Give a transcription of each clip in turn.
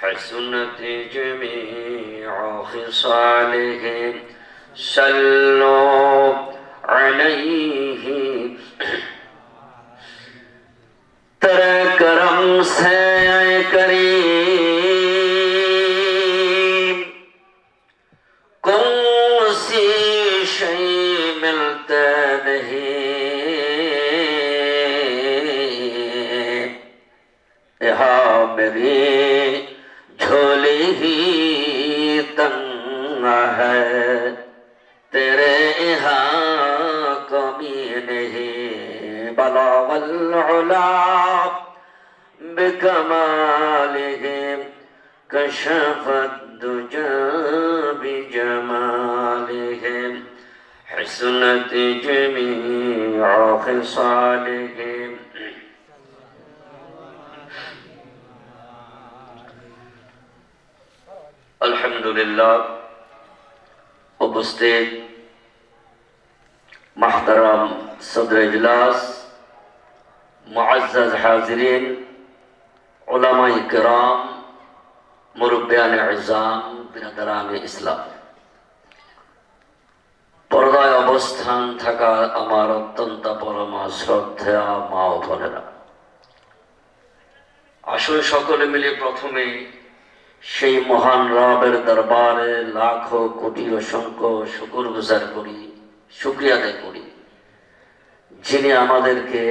حسنت جميع خصاله صلوا عليه. ترى بلغ العلا بكماله كشف الدجى بجماله حسنت جميع خصاله لله উপস্থিত محترم صدر اجلاس মুআজ্জাজ হাজিরিন ওলামাই কেরাম, মুরব্বিয়ান ইজাম বিরাদারান ইসলাম। পর্দায় অবস্থান থাকা আমার অত্যন্ত পরমা শ্রদ্ধা মা ও বোনেরা। আসুন সকলে মিলে প্রথমে সেই মহান রবের দরবারে লাখো কোটি অসংখ্য শুকুর গুজার করি, শুক্রিয়া আদায় করি। যিনি আমাদেরকে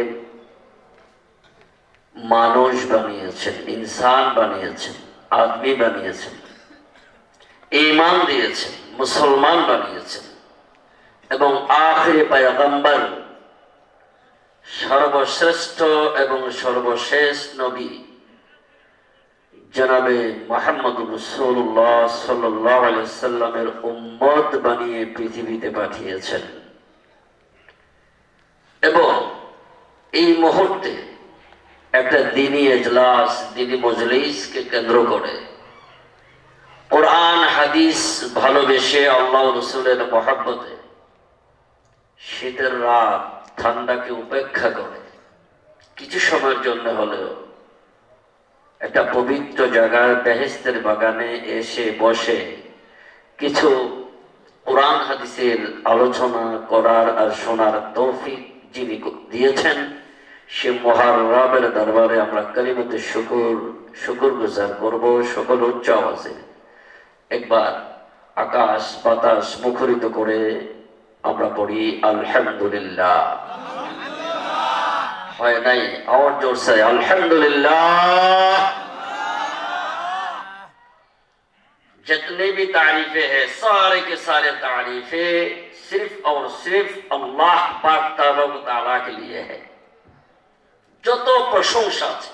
মানুষ বানিয়েছেন, ইনসান বানিয়েছেন, আদমি বানিয়েছেন ইমান দিয়েছেন, মুসলমান বানিয়েছেন। এবং আখেরি পায়গম্বর, সর্বশ্রেষ্ঠ এবং সর্বশেষ নবী জনাবে মোহাম্মদ রসুল্লাহ সাল্লামের উম্মত বানিয়ে পৃথিবীতে পাঠিয়েছেন। এবং এই মুহূর্তে একটা দিনী এজলাস, দিনী মজলিসকে কেন্দ্র করে। কোরআন, হাদিস ভালোবেসে আল্লাহ রসুলের মহাব্বতে শীতের রাত ঠান্ডাকে উপেক্ষা করে। কিছু সময়ের জন্য হলেও একটা পবিত্র জায়গায় বেহেস্তের বাগানে এসে বসে কিছু কোরআন, হাদিসের আলোচনা করার আর শোনার তৌফিক যিনি দিয়েছেন সে মহান রবের দরবারে আমরা কালিমতে শুকুর শুকুর গুজার করব সকল উচ্চ আওয়াজে। একবার আকাশ বাতাস মুখরিত করে আমরা পড়ি, আলহামদুলিল্লাহ। হয় নাই? আমার আলহামদুলিল্লাহ। جتنے بھی تعریفیں ہیں سارے کے سارے تعریفیں صرف اور صرف اللہ پاک تعالیٰ کے لیے যত প্রশংসা আছে,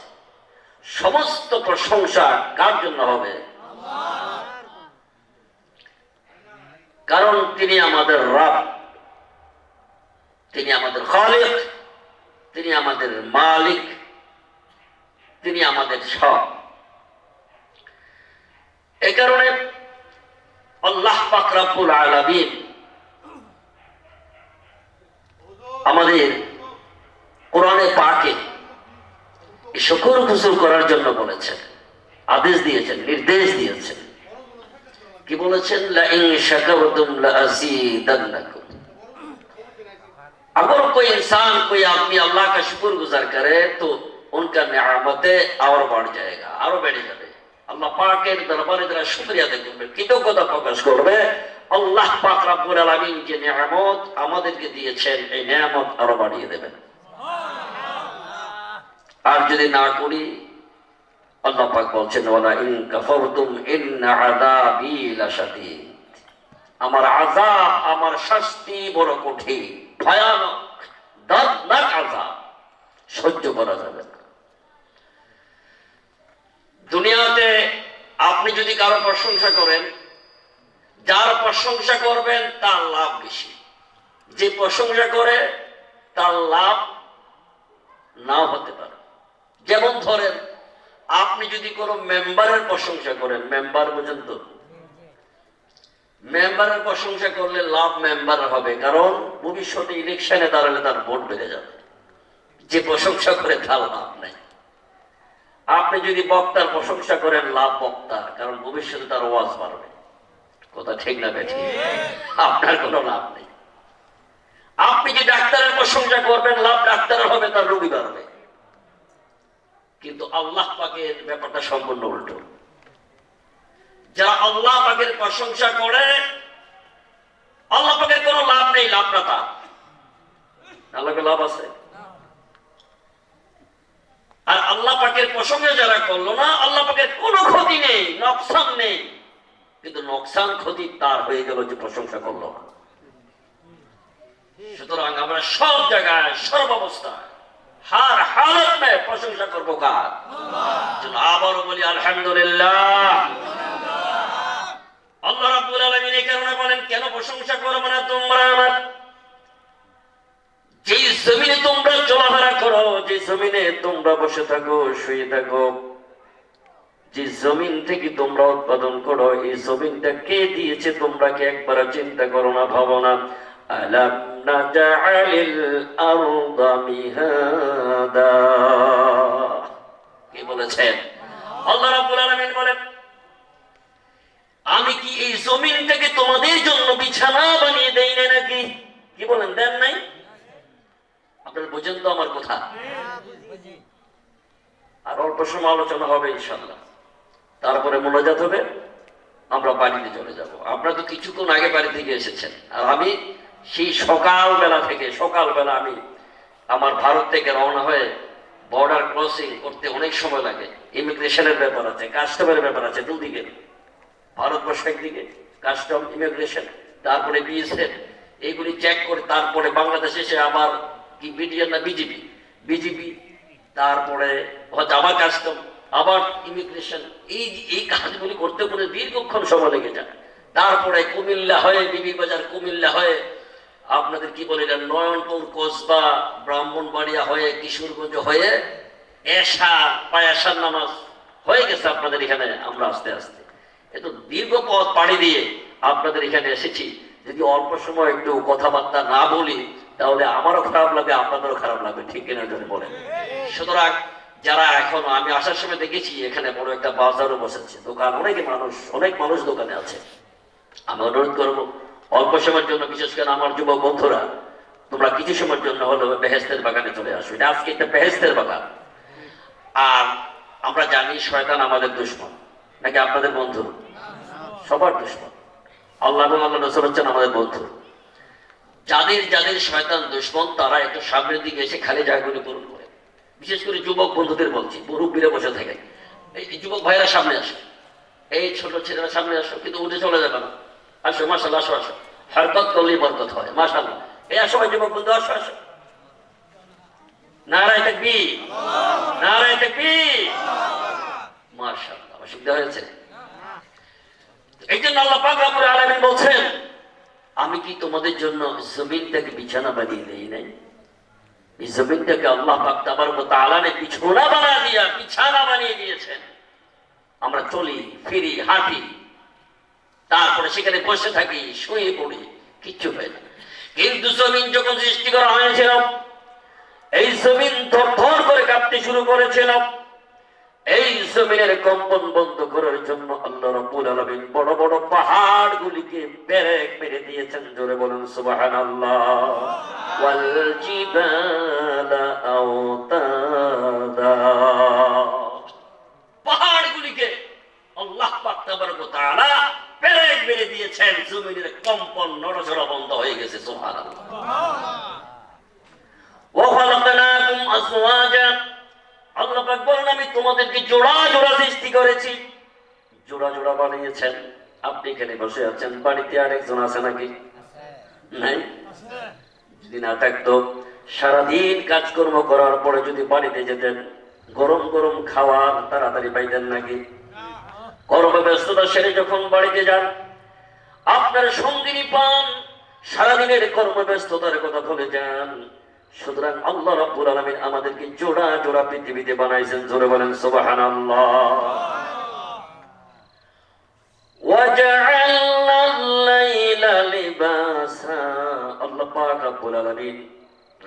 সমস্ত প্রশংসা কার জন্য হবে? কারণ তিনি আমাদের রব, তিনি আমাদের খালিক, তিনি আমাদের মালিক, তিনি আমাদের সব। এ কারণে আল্লাহ পাকরাবুল আলামিন আমাদের কোরআনে পাকে শুকুর খুসুর করার জন্য বলেছেন আদেশ দিয়েছেন নির্দেশ দিয়েছেন কি বলেছেন লা ইন শাকারতুম লা আযীদান্নাকুম अगर कोई इंसान कोई आदमी अल्लाह का शुक्र गुजार करे तो उनका नियामते और बढ़ जाएगा আরো বেড়ে যাবে আল্লাহ পাকের দরবারে যারা শুকরিয়া আদায় করবে কৃতজ্ঞতা প্রকাশ করবে আল্লাহ পাক রাব্বুল আলামিন যে নিয়ামত আমাদেরকে দিয়েছেন এই নিয়ামত আরো বাড়িয়ে দেবেন আর যদি না করি, আল্লাহ বলছেন ইন আমার আযাব, আমার শাস্তি বড় কঠিন, ভয়ানক দর্দনাক আযাব। সহ্য করা যাবে দুনিয়াতে আপনি যদি কারও প্রশংসা করেন, যার প্রশংসা করবেন, তার লাভ বেশি। যে প্রশংসা করে, তার লাভ নাও হতে পারে। যেমন ধরেন, আপনি যদি কোনো মেম্বারের প্রশংসা করেন, মেম্বার বুঝেন তো। মেম্বারের প্রশংসা করলে লাভ মেম্বার হবে, কারণ ভবিষ্যতে ইলেকশনে দাঁড়ালে তার ভোট বেড়ে যাবে। যে প্রশংসা করে তার লাভ নেই। আপনি যদি বক্তার প্রশংসা করেন, লাভ বক্তা, কারণ ভবিষ্যতে তার ওয়াজ বাড়বে। কথা ঠিক না বেঠিক আপনার কোনো লাভ নেই। আপনি যে ডাক্তারের প্রশংসা করবেন, লাভ ডাক্তারের হবে, তার রোগী বাড়বে। কিন্তু আল্লাহ পাকের ব্যাপারটা সম্পূর্ণ উল্টো। যারা আল্লাহ পাকের প্রশংসা করে, আল্লাহ পাকের কোনো লাভ নেই লাভটা তার আল্লাহকে লাভ আছে? আর আল্লাহ পাকের প্রসঙ্গে যারা করল না, আল্লাহ পাকের কোনো ক্ষতি নেই নকশান নেই। কিন্তু নকশান ক্ষতি তার হয়ে গেল যে প্রশংসা করল না। সুতরাং আমরা সব জায়গায়, সর্বাবস্থায় হার হালত প্রশংসা করব কার? আবারও বলি আলহামদুলিল্লাহ। আল্লাহ রাব্বুল আলামিন এই কারণে বলেন কেন প্রশংসা করবে না তোমরা আমার? যে জমিনে তোমরা চলাফেরা করো যে জমিনে তোমরা বসে থাকো শুয়ে থাকো যে জমিন থেকে তোমরা উৎপাদন করো এই জমিনটা কে দিয়েছে তোমরা কি একবার চিন্তা করো না ভাবো না। আরদা মিহাদা কে বলেছেন? আল্লাহ রাব্বুল আলামিন বলেন, আমি কি এই জমিন থেকে তোমাদের জন্য বিছানা বানিয়ে দেই না নাকি? কি বলেন, দেন নাই? আপনার বোঝেন তো আমার কথা। আর অল্প সময় আলোচনা হবে ইনশাল্লাহ তারপরে মোনাজাত হবে, আমরা বাড়িতে চলে যাব। আপনারা তো কিছুক্ষণ আগে বাড়ি থেকে এসেছেন। আর আমি সেই সকালবেলা থেকে, সকালবেলা আমি আমার ভারত থেকে রওনা হয়ে বর্ডার ক্রসিং করতে অনেক সময় লাগে। ইমিগ্রেশনের ব্যাপার আছে কাস্টমের ব্যাপার আছে দুদিকে। ভারতবর্ষ একদিকে কাস্টম ইমিগ্রেশন তারপরে বিএসএফ এইগুলি চেক করে তারপরে বাংলাদেশ এসে আবার কি বিডিএন না বিজেপি বিজেপি তারপরে হয়তো আবার কাস্টম আবার ইমিগ্রেশন এই এই কাজগুলি করতে করে দীর্ঘক্ষণ সময় লেগে যায়। তারপরে কুমিল্লা হয়ে বিবি বাজার কুমিল্লা হয়ে আপনাদের কি বলে এটা? নয়নপুর, কসবা, ব্রাহ্মণবাড়িয়া হয়ে, কিশোরগঞ্জ হয়ে, এশা পায়াসার নামাজ হয়ে গেছে আপনাদের এখানে, আমরা আস্তে আস্তে। এত দীর্ঘ পথ পাড়ি দিয়ে আপনাদের এখানে এসেছি। যদি অল্প সময় একটু কথাবার্তা না বলি, তাহলে আমারও খারাপ লাগবে আপনাদেরও খারাপ লাগবে ঠিক কিনা যদি বলেন। সুতরাং যারা এখন, আমি আসার সময় দেখেছি, এখানে বড় একটা বাজারও বসেছে। দোকান, অনেক মানুষ অনেক মানুষ দোকানে আছে। আমি অনুরোধ করব অল্প সময়ের জন্য, বিশেষ করে আমার যুবক বন্ধুরা, তোমরা কিছু সময়ের জন্য হলো বেহেস্তের বাগানে চলে আসো। এটা আজকে একটা বেহেস্তের বাগান। আর আমরা জানি শয়তান আমাদের দুশ্মন। নাকি আপনাদের বন্ধু? সবার দুশ্মন। আল্লাহ আল্লাহ হচ্ছেন আমাদের বন্ধু। যাদের যাদের শয়তান দুশ্মন, তারা একটু সামনের দিকে এসে খালি জায়গাগুলি পূরণ করে। বিশেষ করে যুবক বন্ধুদের বলছি মুরব্বীরা বসে থাকে। এই যুবক ভাইরা সামনে আসে। এই ছোট ছেলেরা সামনে আসো, কিন্তু উঠে চলে যাবে না। আসো মাসাল্লাহ আসো আসো। হরকত করলেই বরকত হয় মাসাল্লাহ এই আসো ভাই যুবক বন্ধু আসো আসো। নারায় থাকবি নারায় থাকবি অসুবিধা হয়েছে। এই জন্য আল্লাহ আলামিন বলছেন, আমি কি তোমাদের জন্য জমিনটাকে বিছানা বানিয়ে দেই নাই? এই জমিনটাকে আল্লাহ পাক তাবার তাআলানে বিছানা বানা দিয়া, বিছানা বানিয়ে দিয়েছেন। আমরা চলি, ফিরি, হাঁটি। তারপরে সেখানে বসে থাকি, শুয়ে পড়ি, কিচ্ছু হয় না। কিন্তু জমিন যখন সৃষ্টি করা হয়েছিল, এই জমিন থর করে কাঁপতে শুরু করেছিল। এই জমিনের কম্পন বন্ধ করার জন্য আল্লাহ রাব্বুল আলামিন বড় বড় পাহাড় গুলিকে পেরেক মেরে দিয়েছেন, জোরে বলুন জিবালা আওতাদা। পাহাড় গুলিকে আল্লাহ পাক দেখেছেন জমিনের কম্পন নড়চড়া বন্ধ হয়ে গেছে সোহান আমি তোমাদেরকে জোড়া জোড়া সৃষ্টি করেছি। জোড়া জোড়া বানিয়েছেন। আপনি এখানে বসে আছেন, বাড়িতে আরেকজন আছে নাকি? যদি না থাকতো, সারাদিন কাজকর্ম করার পরে যদি বাড়িতে যেতেন, গরম গরম খাওয়ার তাড়াতাড়ি পাইতেন নাকি? কর্মব্যস্ততা সেরে যখন বাড়িতে যান আপনার সঙ্গিনী পান, সারাদিনের কর্মব্যস্ততার কথা ভুলে যান। সুতরাং আল্লাহ রব্বুল আলামিন আমাদেরকে জোড়া জোড়া পৃথিবীতে বানাইছেন, জোরে বলেন, সুবহানাল্লাহ। ওয়াজআলনা আল্লাহ পাক রাব্বুল আলামিন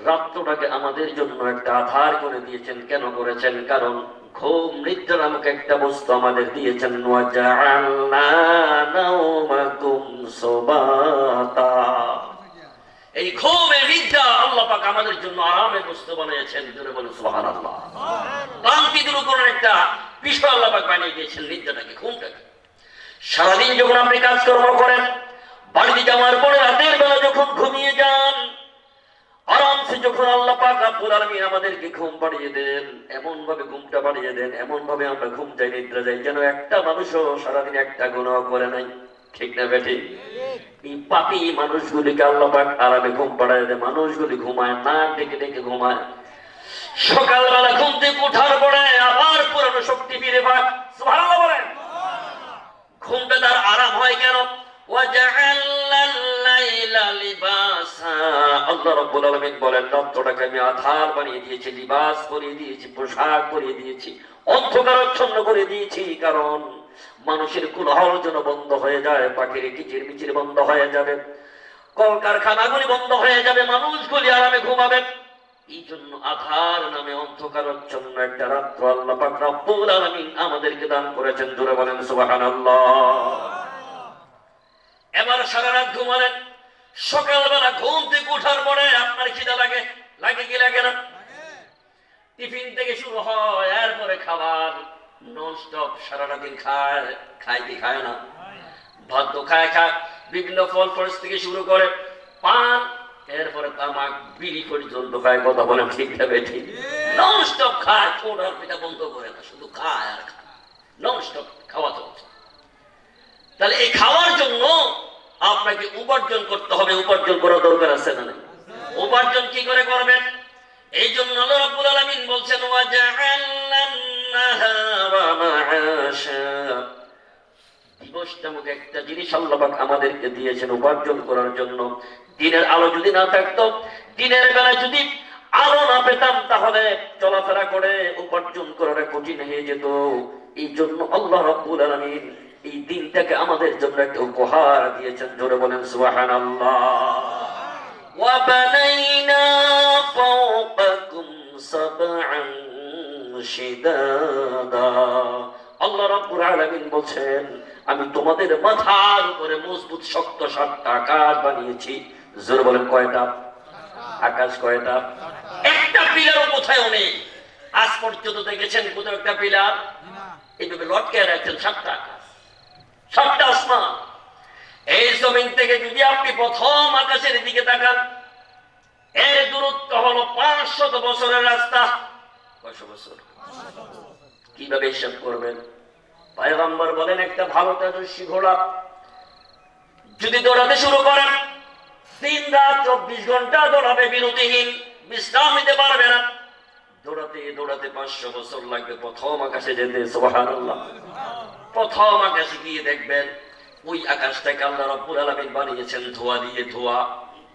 রাত্রটাকে আমাদের জন্য একটা আধার করে দিয়েছেন। কেন করেছেন? কারণ ঘুম নিদ্রা নামক একটা বস্তু আমাদের দিয়েছেন। এই নিদ্রা আল্লাহ পাক আমাদের জন্য আরামের বস্তু বানিয়েছেন। করার একটা আল্লাহ পাক বানিয়ে দিয়েছেন ঘুমটাকে। সারাদিন যখন আপনি কাজকর্ম করেন, বাড়িতে যাওয়ার পরে রাতের বেলা যখন ঘুমিয়ে যান যখন আল্লাহ পাক আব্বুল আলমিন আমাদেরকে ঘুম পাড়িয়ে দেন এমন ভাবে ঘুমটা পাড়িয়ে দেন এমন ভাবে আমরা ঘুম যাই, নিদ্রা যাই, যেন একটা মানুষও সারাদিন একটা গুণাও করে নাই। ঠিক না বেটি এই পাপি মানুষগুলিকে আল্লাহ পাক আরামে ঘুম পাড়ায় দেয় মানুষগুলি ঘুমায় না, ডেকে ডেকে ঘুমায়। সকালবেলা ঘুম থেকে উঠার পরে আবার পুরানো শক্তি ফিরে পাক সুবহানাল্লাহ বলেন। ঘুমটা তার আরাম হয় কেন? আল্লাহ কারণ মানুষের কুলাহল যেন বন্ধ হয়ে যায়, পাখির কিচির মিচির বন্ধ হয়ে যাবে, কলকারখানাগুলি বন্ধ হয়ে যাবে, মানুষগুলি আরামে ঘুমাবে। এই জন্য আধার নামে অন্ধকারাচ্ছন্ন একটা রাত্র আল্লাহ পাক রব্বুল আমাদেরকে দান করেছেন। জোরে বলেন, সুবহানাল্লাহ। এবার সারা রাত ঘুমালেন। সকালবেলা ঘুম থেকে উঠার পরে আপনার খিদা লাগে? লাগে কি লাগে না? টিফিন থেকে শুরু হয়, এরপরে খাবার। নন স্টপ সারাটা দিন খায় খায় কি খায় না? ভাত তো খায় খায়। বিভিন্ন ফল ফলস থেকে শুরু করে পান, এরপরে তামাক, বিড়ি পর্যন্ত খায়, কথা বলেন ঠিক না বেঠিক নন স্টপ খায় ছোট আর পিঠা বন্ধ করে না, শুধু খায় আর খায়। নন স্টপ খাওয়া চলছে। তাহলে এই খাওয়ার জন্য আপনাকে উপার্জন করতে হবে, উপার্জন করার দরকার আছে না উপার্জন কি করে করবেন? এই জন্য রাব্বুল বলছেন দিবস নামক একটা জিনিস আমাদেরকে দিয়েছেন উপার্জন করার জন্য। দিনের আলো যদি না থাকতো, দিনের বেলা যদি আলো না পেতাম, তাহলে চলাফেরা করে উপার্জন করাটা কঠিন হয়ে যেত। এই জন্য আল্লাহ রাব্বুল আলামিন এই দিনটাকে আমাদের জন্য একটা উপহার দিয়েছেন জোরে বলেন সুবহানাল্লাহ وبنينا فوقكم سبعا شدادا আল্লাহ রাব্বুল আলামিন বলছেন আমি তোমাদের মাথার উপরে মজবুত শক্ত সাতটা আকাশ বানিয়েছি জোর বলেন কয়টা আকাশ কয়টা একটা পিলারও কোথায় নেই আজ পর্যন্ত দেখেছেন কোথাও একটা পিলার এইভাবে লটকে রাখছেন সাতটা আকাশ সাতটা আসমান এই জমিন থেকে যদি আপনি প্রথম আকাশের দিকে তাকান, এর দূরত্ব হলো পাঁচশত বছরের রাস্তা। কয়শো বছর? কীভাবে হিসাব করবেন? পায়গম্বর বলেন, একটা ভালো তেজস্বী ঘোড়া। যদি দৌড়াতে শুরু করেন তিন রাত চব্বিশ ঘণ্টা দৌড়াবে বিরতিহীন, বিশ্রাম নিতে পারবে না। দৌড়াতে দৌড়াতে পাঁচশো বছর লাগবে প্রথম আকাশে যেতে সোহান প্রথম আকাশে গিয়ে দেখবেন, ওই আকাশটাকে আল্লাহ রব্বুল আলামিন বানিয়েছেন ধোয়া দিয়ে ধোয়া।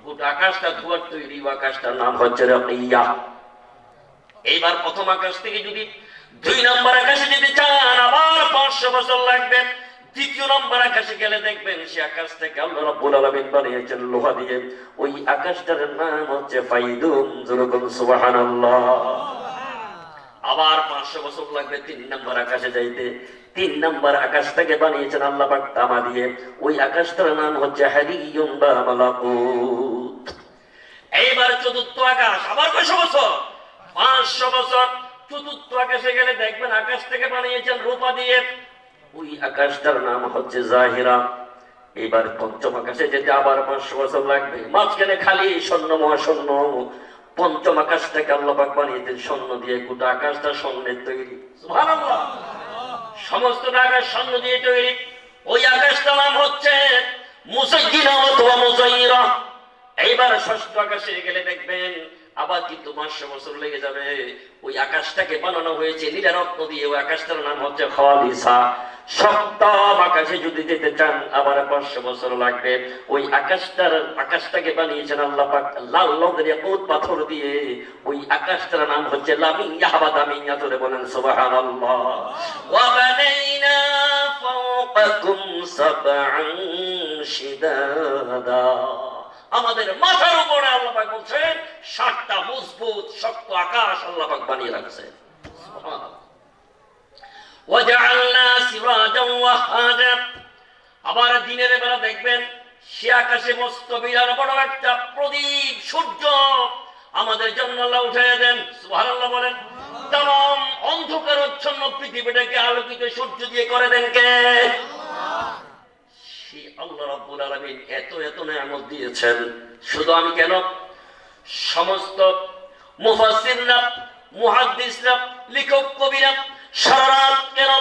গোটা আকাশটা ধোয়ার তৈরি আকাশটার নাম হচ্ছে ইয়া এইবার প্রথম আকাশ থেকে যদি দুই নম্বর আকাশে যেতে চান, আবার পাঁচশো বছর লাগবে। দ্বিতীয় নম্বর আকাশে গেলে দেখবেন সে আকাশ থেকে আল্লাহ রাব্বুল আলামিন বানিয়েছেন লোহা দিয়ে। ওই আকাশটার নাম হচ্ছে ফাইদুম যেরকম সুবহানাল্লাহ। আবার পাঁচশো বছর লাগবে তিন নম্বর আকাশে যাইতে। তিন নম্বর আকাশটাকে বানিয়েছেন আল্লাহ পাক তামা দিয়ে। ওই আকাশটার নাম হচ্ছে হারিয়ুম বা মালাকুত। এইবার চতুর্থ আকাশ, আবার কয়শো বছর? পাঁচশো বছর। চতুর্থ আকাশে গেলে দেখবেন আকাশ থেকে বানিয়েছেন রূপা দিয়ে। ওই আকাশটার নাম হচ্ছে জাহিরা। এবার পঞ্চম আকাশে যেতে আবার পাঁচশো বছর লাগবে। মাঝখানে খালি স্বর্ণ মহাশূন্য পঞ্চম আকাশটাকে আল্লাহ বানিয়েছেন স্বর্ণ দিয়ে। গোটা আকাশটা স্বর্ণের তৈরি। সুবহানাল্লাহ। সমস্ত আকাশ স্বর্ণ দিয়ে তৈরি। ওই আকাশটার নাম হচ্ছে এইবার ষষ্ঠ আকাশে গেলে দেখবেন আবার কিন্তু পাঁচশো বছর লেগে যাবে। ওই আকাশটাকে বানানো হয়েছে নীলারত্ন দিয়ে। ওই আকাশটার নাম হচ্ছে খালিসা। সপ্তম আকাশে যদি যেতে চান, আবার পাঁচশো বছর লাগবে। ওই আকাশটার, আকাশটাকে বানিয়েছেন আল্লাহ পাক, লাল রঙের ইয়াকুত পাথর দিয়ে। ওই আকাশটার নাম হচ্ছে লামিয়া হাবা দামিয়া ধরে বলেন, সুবহানাল্লাহ। ওয়া আমাদের মাথার উপরে আল্লাপাক বলছেন, সাতটা মজবুত শক্ত আকাশ আল্লাপাক বানিয়ে রাখছে। আবার দিনের বেলা দেখবেন, সে আকাশে মস্ত বিরাট বড় একটা প্রদীপ, সূর্য আমাদের জন্য আল্লাহ উঠাইয়া দেন। সুহার বলেন, তাম অন্ধকার উচ্ছন্ন পৃথিবীটাকে আলোকিত সূর্য দিয়ে করে দেন কে? আল্লাহ রাব্বুল এত এত দিয়েছেন। শুধু আমি কেন? সমস্ত মুহাদ্দিসরা কবিরা, সারা রাত কেন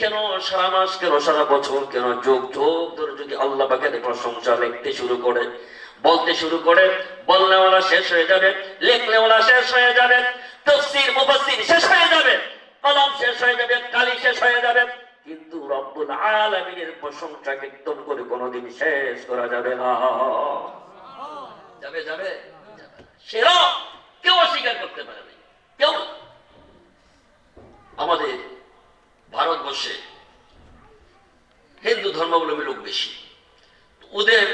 কেন, সারা মাস কেন, সারা বছর কেন, যোগ যোগ ধরে যদি আল্লাহ পাকের প্রশংসা লিখতে শুরু করে, বলতে শুরু করে বলনেওয়ালা শেষ হয়ে যাবে লেখনেওয়ালা শেষ হয়ে যাবে, তফসির, মুফাসসির শেষ হয়ে যাবে, কলম শেষ হয়ে যাবে, কালি শেষ হয়ে যাবে। কিন্তু রব্বুল আলামিনের প্রশংসা কীর্তন করে কোনোদিন শেষ করা যাবে না। যাবে যাবে? সেরা! কেউ অস্বীকার করতে কেউ আমাদের ভারতবর্ষে হিন্দু ধর্মাবলম্বী লোক বেশি। ওদের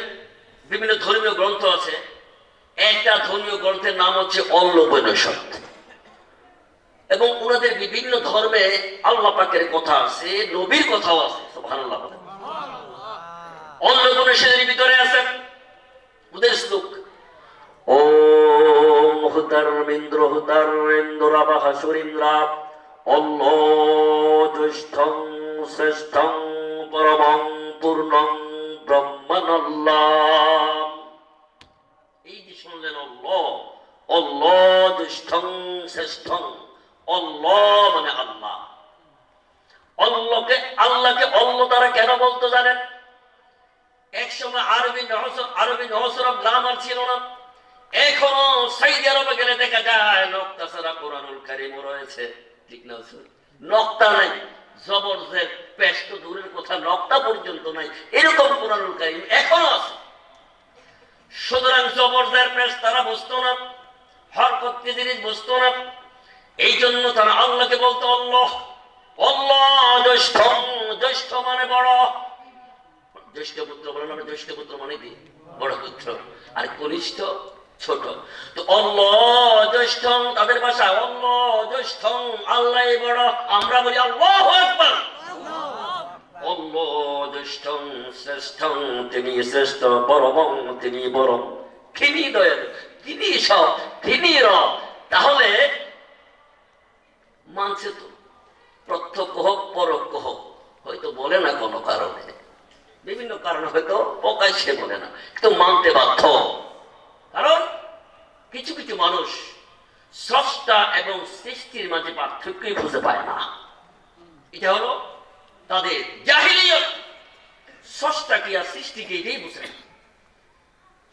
বিভিন্ন ধর্মীয় গ্রন্থ আছে। একটা ধর্মীয় গ্রন্থের নাম হচ্ছে অল্লোপনিষদ এবং ওনাদের বিভিন্ন ধর্মে আল্লাহ পাকের কথা আছে নবীর কথাও আছে সুবহানাল্লাহ। বলেন অল্লোপনিষদের ভিতরে আছেন? ওদের শ্লোক। হুতারমিন্দ্র হুতারেন্দ্রাবাহ সুরিন্দ্রা অল্ল জ্যৈষ্ঠং শ্রেষ্ঠং পরমং পূর্ণং ব্রহ্মণল্লাহ এই যে শুনলেন অল্ল অল্ল জ্যৈষ্ঠং শ্রেষ্ঠং। অল্ল মানে আল্লাহ। অল্লকে আল্লাহকে অল্ল তারা কেন বলতো জানেন? এক সময় আরবি আরবি নহসরব গ্রামার ছিল না। এখনও সৌদি আরবে গেলে দেখা যায় নক্তা ছাড়া কোরআনুল কারিম রয়েছে। ঠিক না? নক্তা নাই। জবরজের পেশ তো দূরের কথা নক্তা পর্যন্ত নাই। এরকম কোরআনুল কারিম এখনও আছে। সুতরাং জবরজের পেশ তারা বুঝতো না। হরকত জিনিস বুঝতো না। এই জন্য তারা আল্লাহকে বলতো, আল্লাহ আল্লাহ, জ্যৈষ্ঠ জ্যৈষ্ঠ মানে বড়। জ্যৈষ্ঠ পুত্র বলেন আমরা জ্যেষ্ঠ পুত্র মানে কি? বড় পুত্র। আর কনিষ্ঠ, ছোট। তো অল্ল জ্যেষ্ঠ তাদের ভাষা অল্ল জ্যেষ্ঠ, আল্লাহ বড়। আমরা বলি, আল্লাহ একবার অল্ল জ্যেষ্ঠ, শ্রেষ্ঠ, তিনি শ্রেষ্ঠ, পরমং, তিনি বড় তিনি দয়াল, তিনি সব তিনি রব। তাহলে মানছে তো। প্রত্যক্ষ হোক, পরোক্ষ হোক, হয়তো বলে না কোনো কারণে। বিভিন্ন কারণে হয়তো প্রকাশ্যে বলে না। কিন্তু মানতে বাধ্য। কারণ কিছু কিছু মানুষ স্রষ্টা এবং সৃষ্টির মাঝে পার্থক্যই খুঁজে পায় না। এটা হলো তাদের জাহিলিয়ত। স্রষ্টা কি আর সৃষ্টি কি এটাই বুঝে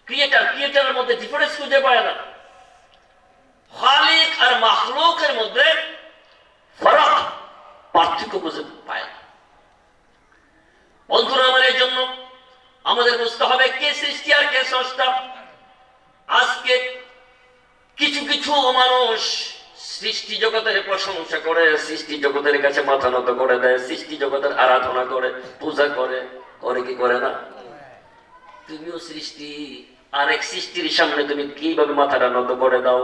ক্রিয়েটার ক্রিয়েটারের মধ্যে ডিফারেন্স খুঁজে পায় না। খালিক আর মাখলুকের মধ্যে ফরাক পার্থক্য খুঁজে পায়। বন্ধুরা, আমার এই জন্য আমাদের বুঝতে হবে কে সৃষ্টি আর কে স্রষ্টা। আজকে কিছু কিছু মানুষ সৃষ্টি জগতের প্রশংসা করে, সৃষ্টি জগতের কাছে মাথা নত করে দেয়, সৃষ্টি জগতের আরাধনা করে, পূজা করে করে কি করে না? তুমিও সৃষ্টি, আরেক সৃষ্টির সামনে তুমি কীভাবে মাথাটা নত করে দাও?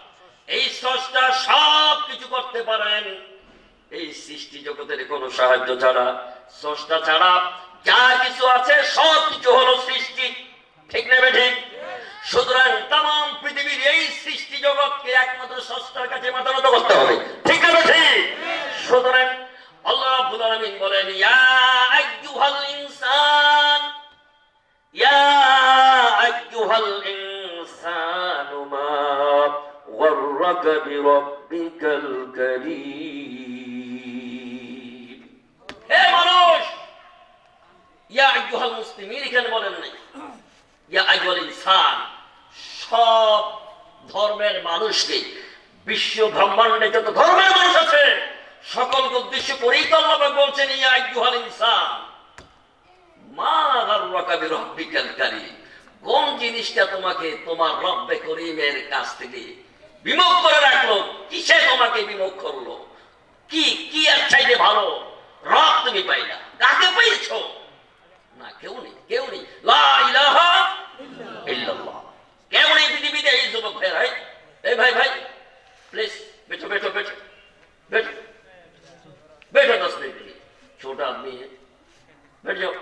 এই স্রষ্টা সব কিছু করতে পারেন। এই সৃষ্টি জগতের কোনো সাহায্য ছাড়া, স্রষ্টা ছাড়া যা কিছু আছে, সব কিছু হলো সৃষ্টি। ঠিক নেবে ঠিক সুতরাং তাম পৃথিবীর এই সৃষ্টি জগৎকে একমাত্র স্রষ্টার কাছে মাথা নত করতে হবে। ঠিক নেবে ঠিক সুতরাং আল্লাহ রাব্বুল আলামিন বলেন, ইয়া আইয়ুহাল ইনসান, ইয়া আইয়ুহাল ইনসানু। غرك بربك الكريم হে মানুষ ইয়া আইয়ুহাল মুসলিমিন এখানে বলেন নাই ইয়া আইয়ুহাল ইনসান সব ধর্মের মানুষকে বিশ্ব ব্রহ্মাণ্ডে যত ধর্মের মানুষ আছে সকলকে উদ্দেশ্য করেই তো আল্লাহ পাক বলছেন ইয়া আইয়ুহাল ইনসান মা গাররাকা বিরব্বিকাল কারীম কোন জিনিসটা তোমাকে তোমার রব্বে করিমের কাছ থেকে বিমুখ করে রাখলো কিসে তোমাকে বিমুখ করলো কি কি আর চাইলে ভালো রব তুমি পাইলা কাকে পাইছো না কেউ নেই কেউ নেই লা ইলাহা ইল্লাল্লাহ কেউ নেই পৃথিবীতে এই যুবক ভাই ভাই এই ভাই ভাই প্লিজ बैठो बैठो बैठो बैठो बैठो दस मिनट के लिए छोटा आदमी है बैठ जाओ